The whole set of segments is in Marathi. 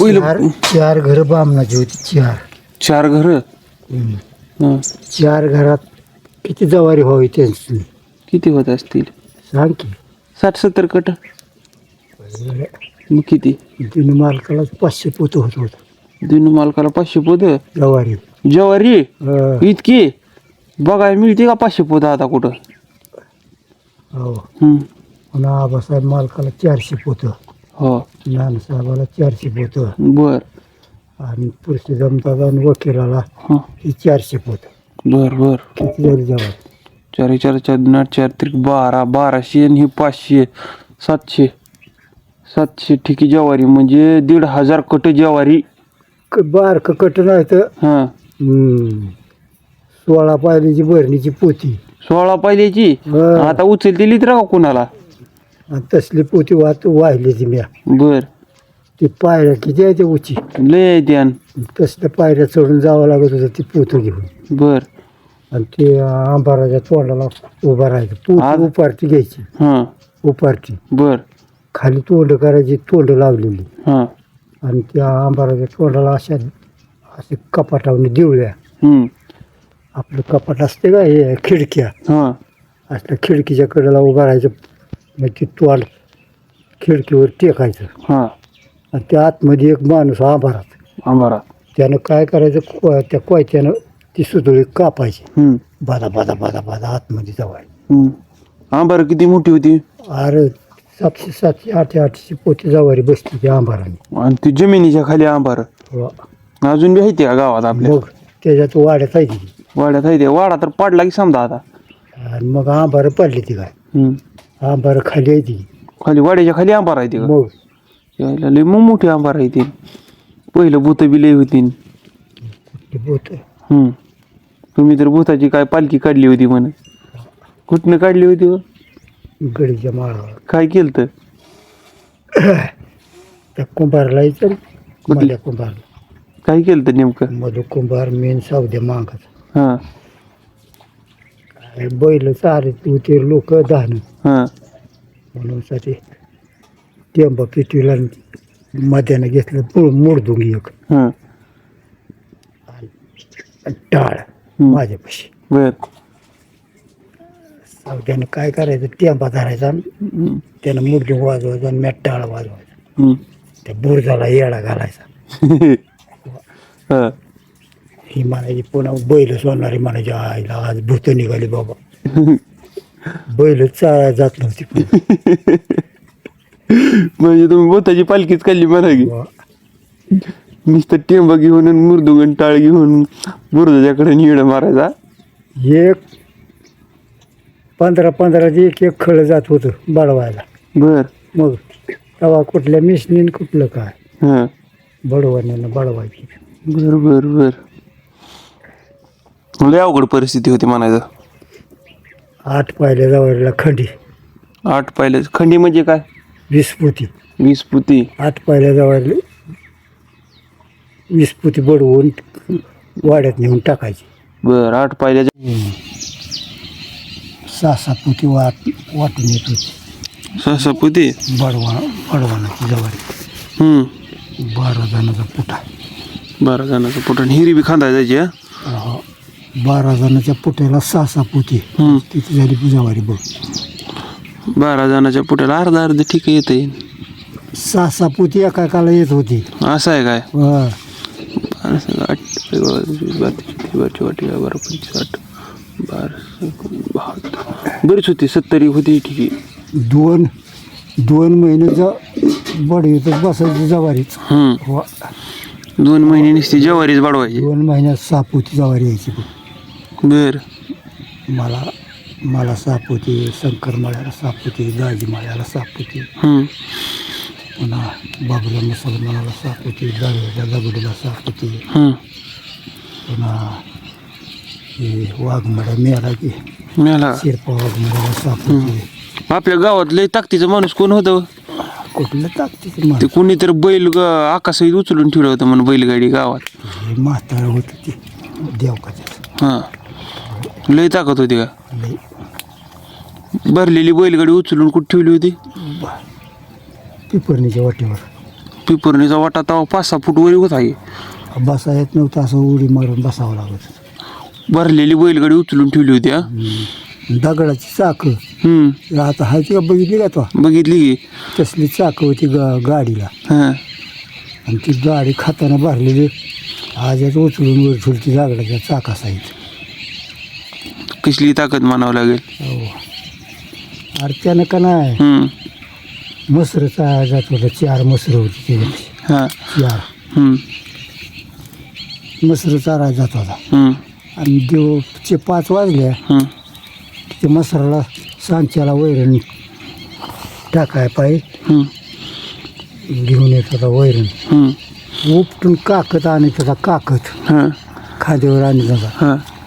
पहिलं चार चार घर बामणाची होती चार. चार घर? हम्म. चार घरात किती जवारी व्हावी त्यांची? किती होत असतील? सांग की. साठ सत्तर कट. मग किती? दिन मालकाला पाचशे पोत होत होत. दिन मालकाला पाचशे पोत? जवारी. ज्वारी? अं, इतकी? बघायला मिळते का पाचशे पोत आता कुठं? हो. हम्म. आबासाहेब मालकाला चारशे पोत. हो. नानासाहेबाला चारशे पोत. बर. आणि पुरुष जमतात आणि वकिलाला हं. ही चारशे पोत. बर बर. किती झाली जवारी चार चार चार चार त्रिक बारा बाराशे आणि हे पाचशे सातशे. सातशे ठिकी ज्वारी म्हणजे दीड हजार कट ज्वारी. क- बारकं कट नाही तर हां. हम्म, सोळा पायलीची भरणीची पोती. सोळा पाहिल्याची. आता उचलते लिहित राहा कोणाला? आणि तसली पोती वाहत वाहिली ती म्या. बर. ती पायऱ्या किती आहे ते उची? लय द्यान तसल्या पायऱ्या चढून जावं लागत होतं ती पोतं घेऊन. बर. आणि ते आंबाराच्या तोंडाला उभा राहायचं. पोती उपारती घ्यायची. हां. उपारती. बर. खाली तोंड करायची तोंड लावलेली. हां. आणि त्या आंबाराच्या तोंडाला अशा असे कपाटावून हम्म. आपलं कपाट असते का हे खिडक्या? हां. असल्या खिडकीच्या कडेला उभं राहायचं. मग ती तोंड खिडकीवर टेकायचं. हां. आणि त्या आतमध्ये एक माणूस आंबारात आंबारा त्यानं काय करायचं? को- त्या कोयत्यानं ती सुतळी कापायची. हम्म. बादा बादा बादा बादा आतमध्ये जवळ. हम्म. आंबार किती मोठी होती? अरे सातशे सातशे आठशे आठशे पोती जवारी बसली त्या आंबाराने. आणि ती जमिनीच्या खाली आंबार. वा. अजून बी आहे त्या गावात आपल्या? मग त्याच्यात वाड्यात आहे ती. वाड्यात आहे ते वाडा तर पाडला की समजा आता. आणि मग आंबारं पडली ती काय? हम्म. आंबारं खाली आहे ती. खाली वाड्याच्या खाली आंबार आहे ते मग. यायला लय मग मोठी आंबार आहे ते. पहिलं भूत बी लय होती. ते बोत हम्म. तुम्ही तर भूताची काय पालखी काढली होती म्हणे. कुठनं काढली होती हो? गडीच्या माळावर. काय केलं तर त्या कुंभारला यायचं मध्या कुंभारला. काय केलं तर नेमकं? मधु कुंभार मेन सावद्या मागाच. हां. बैल चालत होते लोक दहानं हां म्हणून साठी टेंबा पिटीला मध्यानं घेतलं मूळ मोडदुंग एक. हां. आणि टाळ. माझ्यापाशी. बर. सावद्यानं काय करायचं? टेंबा धरायचा. आणि हम्म. त्यानं मुडदुंग वाजवायचं आणि मॅट टाळ वाजवायचा. त्या बुरजाला येडा घालायचा. हां. ही म्हणायची पुन्हा बैल सोडणारी म्हणायची आईला आज भूत निघाली बाबा. बैलच चाळायला जात नव्हती म्हणजे तुम्ही भूताची पालखीच काढली म्हणा की. वा. नुसतं टेंबा घेऊन आणि मुरदुगण टाळ घेऊन बुरजाच्याकडे निळ मारायचा. एक पंधरा पंधराची एक एक खळ जात होतं बडवायला. बर. मग तेव्हा कुठल्या मिशनीन कुठलं काय? हां. बडवण्यानं बडवायची. बर बर बर. लय अवघड परिस्थिती होती म्हणायचं. आठ पायल्या जवळला खंडी. आठ पाहिले खंडी म्हणजे काय? वीस पुती वीस पुती आठ पायल्या जवळ वीस पुती बडवून वाड्यात नेऊन टाकायची. बर आठ पाहिल्याच्या सहा सहा पुती वाट वाटून येत होती. सहा पुती बडवा बडवानाची जवळ. हम्म. बारा जणांचा पुठा. बारा जणांचं पोटण हिरी बी खांदा जायची हा? अहो, बारा जणांच्या पुट्याला सहा सहा पुती. हम्म. तिथे झाली पूजावारी बघ. बारा जणाच्या पोटाला अर्धा अर्ध ठीक येते सहा सहा पुती एका एकाला येत होती. असं आहे काय. बारा सहा, आठ बारा, बारा, बारा, वाटी बारा पंचवीस आठ बारा बहात्तर बरीच होती सत्तरी होती ठीक आहे. दोन दोन महिन्याचा बडवीतच बसायची जवारीच हम्म. वा. दोन महिने नुसती ज्वारीच वाढवायची दोन महिन्यात सहा पुती जवारी यायची बघ. बर. मला मला सापुती शंकर मळ्याला सापुती दाजी मळ्याला सापुती. हम्म. पुन्हा बाबूला मुसलमानाला सापुती दगडच्या दगडूला सापुती. हम्म. पुन्हा हे वाघमड्या मेला की मेला. शिरपा वाघमड्याला सापुती. आपल्या गावात लय ताकदीचा माणूस कोण होतं? कुठलं टाकते ते ते माणूस? कोणी तर बैल ग- आकाशात उचलून ठेवलं होतं म्हणून बैलगाडी गावात. म्हातारं होतं ते. देवकाच्या हां. लय ताकद होती का? लई भरलेली बैलगाडी उचलून कुठे ठेवली होती? पिपरणीच्या वाटेवर. पिपरणीचा वाटा तवा पाच सहा फूट वर होत आहे बसा येत नव्हतं असं उडी मारून बसावं लागत होतं. भरलेली बैलगाडी उचलून ठेवली होती हा? दगडाची चाकं. हम्म. आता हाय ती का बघितली का तो? बघितली की? तसली चाकं होती गा गाडीला. हा. आणि ती गाडी खाताना भरलेली आजच उचलून वर ठेवली दगडाच्या चाकासाहित. कसली ताकद मानावं लागेल. हो अरे त्यानं का नाही? हम्म. मसर जात होतं चार मसर होती त्याच्यात हा. चार. हम्म. मसर चारा जात होता. हम्म. आणि देवचे पाच वाजल्या हम्म. ते मसराला सांच्याला वैरण टाकाय पाहिजे हम्म. घेऊन येत होता वैरण. हम्म. उपटून काकत आणत होता काकत. हा. खांद्यावर आणत होता. हा.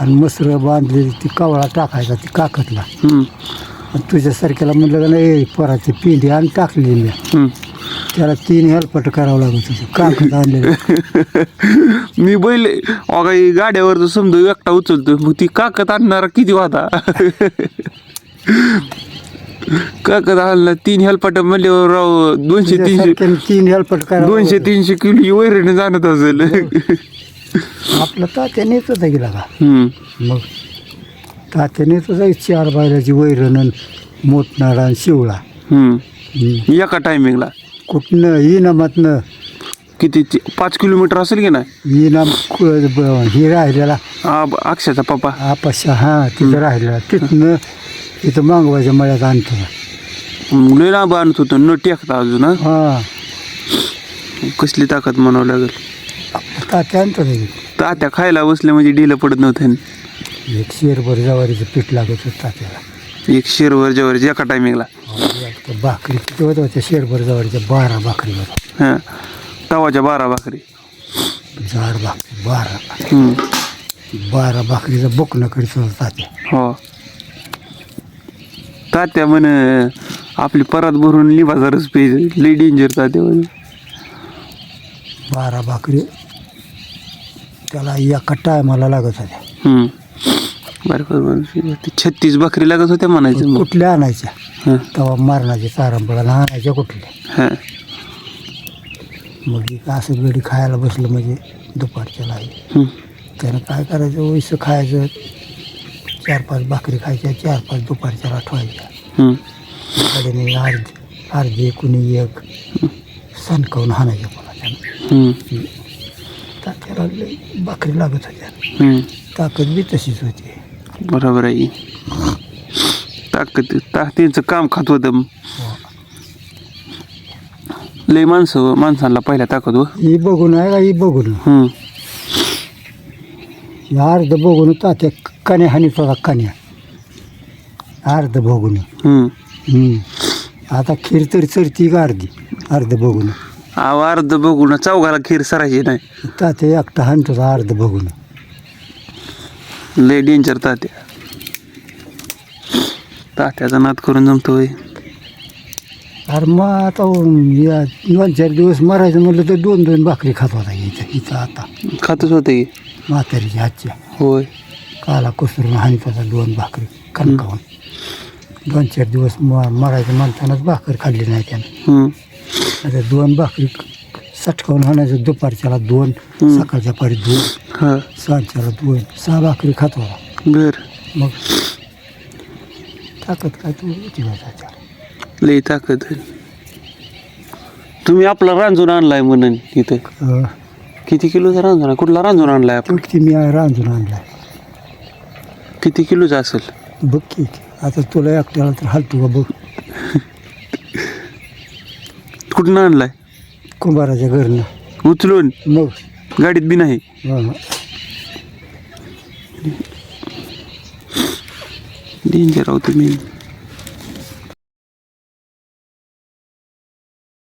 आणि मसर बांधलेली ती कवळा टाकायचा ती काकतला. हम्म. आणि तुझ्यासारख्याला म्हणलं का नाही पराची पिंडी आणि मी. हम्म. त्याला तीन हेल्पट करावं लागत होतं काकत आणलेलं. मी बैल अगा ही गाड्यावर तर समजा एकटा उचलतो मग ती काकत आणणारा किती होता काकत आणला तीन हेलपाट म्हणल्यावर राव दोनशे तीनशे तुझ्यासारख्यानं तीन हेल्पट करावं दोनशे तीनशे किलो वैरण जाणत असेल. होतं. आपलं तात्या नेत होता गेला का? मग तात्या नेत होता चार बायलाची वैरण मोठणारा आणि शिवळा. एका टायमिंगला कुठनं? इनामातनं. किती? ते- पाच किलोमीटर असेल की नाही? इनाम हे राहिलेला. आ ब- अक्षयचा पप्पा. आपाशा हा तिथं राहिलेला. तिथनं तिथं मागवायच्या मळ्यात आणतो. लय लांब आणत होतो. न टेकता अजून हा? हा. कसली ताकद म्हणावं लागेल? आपलं तात्या खायला बसले म्हणजे ढिलं पडत नव्हतं एक शेरभर जवारीचं पीठ लागत होतं तात्याला. एक शेरवर जेवर एका टायमिंगला त्या भाकरी किती होत्या त्या शेरभर जवारीच्या? बारा भाकरी होत्या. हां तवाच्या बारा भाकरी. जाड भाकरी बारा. हम्म. बारा भाकरीचं बोकणं करीत होता तात्या. हो. तात्या म्हण आपली परत भरून लिंबाचा रस प्यायचं लई डेंजर तात्या म्हणे. बारा भाकरी त्याला एका टायमाला लागत होत्या. हम्म. बरं बरं बरं. ते छत्तीस भाकरी लागत होत्या म्हणायचं मग. कुठल्या आणायच्या? हां. तेव्हा मारणाच्या चारांबळाला आणायच्या कुठल्या हां. मग एक असं गडी खायला बसलं म्हणजे दुपारच्या लाई हम्म. त्यानं काय करायचं? ओईसं खायचं. चार पाच भाकरी खायच्या. चार पाच दुपारच्या ठेवायच्या. हम्म. अर्धी अर्धी कुणी एक. सणकावून त्यानं हम्म. तात्याला लई भाकरी लागत होत्या. हम्म. ताकद बी तशीच होती. बरोबर आहे. ताकद ता त्यांचं काम खात होतं. लय माणसं माणसांना पहिल्या ताकद हो. ही बघून आहे का? ही बघून. हम्म. हे अर्ध बघून तात्या कण्या हानीत होता कण्या. अर्ध बघून. हम्म. हम्म. आता खीर तरी चरती का अर्धी? अर्ध बघून. अहो अर्ध बघून चौघाला खीर सरायची नाही. तात्या एकटा हाणत होता अर्ध बघून. लय डेंजर तात्या. तात्याचा नाद करून जमतोय. अरे मग आता या दोन चार दिवस मरायचं म्हटलं तर दोन दोन भाकरी खात होता इथं इथं आता. खातच होते की? म्हातारीच्या हातच्या होय. काला कुसरून हाणत होता दोन भाकरी कणकावून. दोन चार दिवस म मरायचं म्हणतानाच भाकर खाल्ली नाही त्यानं. हम्म. आता दोन भाकरी सटकावून हाणायचं दुपारच्याला दोन. सकाळच्या पारी दोन हा. सांजच्याला दोन सहा भाकरी खात बर. मग ताकद काय तू होती बा त्याच्यात. लय ताकद. तुम्ही आपला रांजून आणलाय म्हणून इथं. किती किलोचा रांजून? कुठला रांजून आणलाय आपण? तो मी रांधून आणलाय. किती किलोचा असेल? बघ की आता तुला एकट्याला तर हालतो का बघ. कुठून आणलाय? कुंभाराच्या घरनं. उचलून? मग गाडीत बी नाही? हं. डेंजर आहो तुम्ही